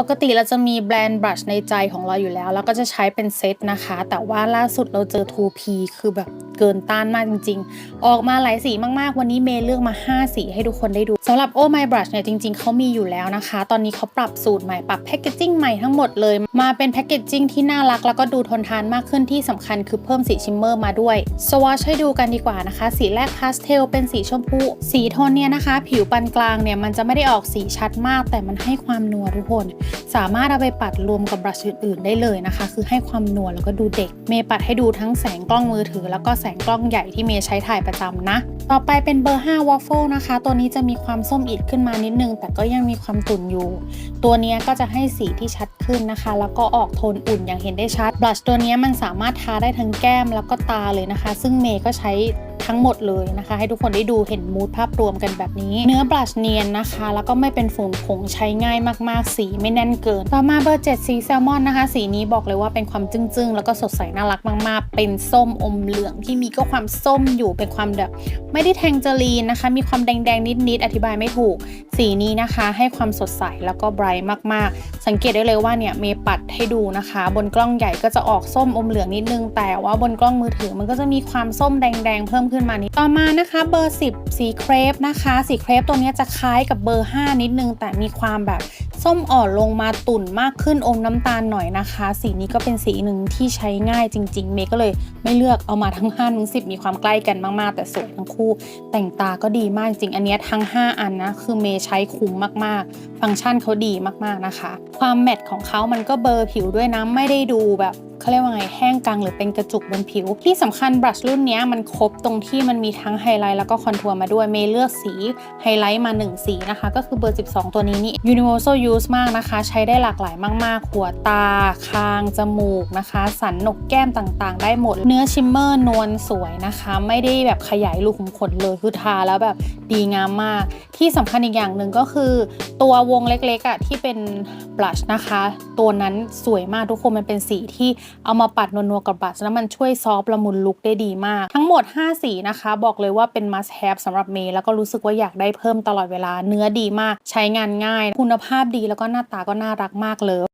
ปกติเราจะมีแบรนด์บรัชในใจของเราอยู่แล้ว แล้วก็จะใช้เป็นเซตนะคะ แต่ว่าล่าสุดเราเจอ 2P คือแบบเกินต้านมากจริง ๆ ออกมาหลายสีมากๆ วันนี้เมย์เลือกมา 5 สีให้ทุกคนได้ดูสำหรับ Oh My Brush เนี่ยจริง ๆเขามีอยู่แล้วนะคะ ตอนนี้เขาปรับสูตรใหม่ปรับแพคเกจจิ้งใหม่ทั้งหมดเลย มาเป็นแพคเกจจิ้งที่น่ารักแล้วก็ดูทนทานมากขึ้นที่สำคัญคือเพิ่มสีชิมเมอร์มาด้วยสวอชให้ดูกันดีกว่านะคะ สีแรกพาสเทลเป็นสีชมพู สีโทนเนี่ยนะคะ ผิวปานกลางเนี่ยมันจะไม่ได้ออกสีชัดมาก แต่มันให้ความนัวทุกคน สามารถเอาไปปัดรวมกับบรัชอื่นๆได้เลยนะคะ คือให้ความนวลแล้วก็ดูเด็ก เมย์ปัดให้ดูทั้งแสงกล้องมือถือแล้วก็แสงกล้องใหญ่ที่เมย์ใช้ถ่ายประจำนะ ต่อไปเป็นเบอร์ 5 waffle นะคะ ตัวนี้จะมีความส้มอิดขึ้นมานิดนึง แต่ก็ยังมีความตุ่นอยู่ ตัวนี้ก็จะให้สีที่ชัดขึ้นนะคะ แล้วก็ออกโทนอุ่นอย่างเห็นได้ชัดบลัชตัวนี้มันสามารถทาได้ทั้งแก้มแล้วก็ตาเลยนะคะ ซึ่งเมย์ก็ใช้ ทั้งหมดเลยนะคะ ให้ทุกคนได้ดูเห็นมูดภาพรวมกันแบบนี้ เนื้อบลัชเนียนนะคะ แล้วก็ไม่เป็นฝุ่นผงใช้ง่ายมากๆ สีไม่แน่นเกิน ต่อมาเบอร์เจ็ดสีแซลมอนนะคะ สีนี้บอกเลยว่าเป็นความจึ้งๆ แล้วก็สดใสน่ารักมาก ๆ เป็นส้มอมเหลืองที่มีก็ความส้มอยู่เป็นความแบบไม่ได้แทงเจอรีนนะคะ มีความแดงๆนิดๆอธิบายไม่ถูกสีนี้นะคะให้ความสดใสแล้วก็ไบรท์มากๆ สังเกตได้เลยว่าเนี่ยเมย์ปัดให้ดูนะคะ บนกล้องใหญ่ก็จะออกส้มอมเหลืองนิดนึง แต่ว่าบนกล้องมือถือมันก็จะมีความส้มแดงๆเพิ่มขึ้นมานิดต่อมานะคะเบอร์ 10 สีเครปนะคะ สีเครปตัวนี้จะคล้ายกับเบอร์ 5 นิดนึง แต่มีความแบบ ส้มอ่อนลงมาตุ่นมากขึ้นอมน้ำตาลหน่อยนะคะ สีนี้ก็เป็นสีหนึ่งที่ใช้ง่ายจริง ๆ เมย์ก็เลยไม่เลือกเอามาทั้ง5ทั้ง10 มีความใกล้กันมากๆ แต่สวยทั้งคู่ แต่งตาก็ดีมากจริง อันนี้ทั้ง 5 อันนะ คือเมย์ใช้คุ้มมากๆ ฟังก์ชันเขาดีมากๆนะคะ ความแมทของเขามันก็เบลอร์ผิวด้วยนะไม่ได้ดูแบบ เขาเรียกว่าไงแห้งกังหรือเป็นกระจุกบนผิว ที่สำคัญบรัชรุ่นนี้มันครบตรงที่มันมีทั้งไฮไลท์แล้วก็คอนทัวร์มาด้วยเมย์เลือกสีไฮไลท์มา 1 สีนะคะ ก็คือเบอร์ 12 ตัวนี้นี่ universal use มากนะคะ ใช้ได้หลากหลายมาก ๆ หัวตา คาง จมูกนะคะ สันหนกแก้มต่างๆ ได้หมด เนื้อชิมเมอร์นวลสวยนะคะ ไม่ได้แบบขยายรูขุมขนเลยคือทาแล้วแบบ ดีงามมาก ที่สำคัญอีกอย่างหนึ่งก็คือ ตัววงเล็กๆอะที่เป็นบลัชนะคะ ตัวนั้นสวยมากทุกคนมันเป็นสีที่เอามาปัดนัวๆกับบลัชแล้วมันช่วยซอฟละมุนลุคได้ดีมาก ทั้งหมด 5 สีนะคะ บอกเลยว่าเป็น must have สำหรับเมย์แล้วก็รู้สึกว่าอยากได้เพิ่มตลอดเวลาเนื้อดีมาก ใช้งานง่าย คุณภาพดีแล้วก็หน้าตาก็น่ารักมากเลย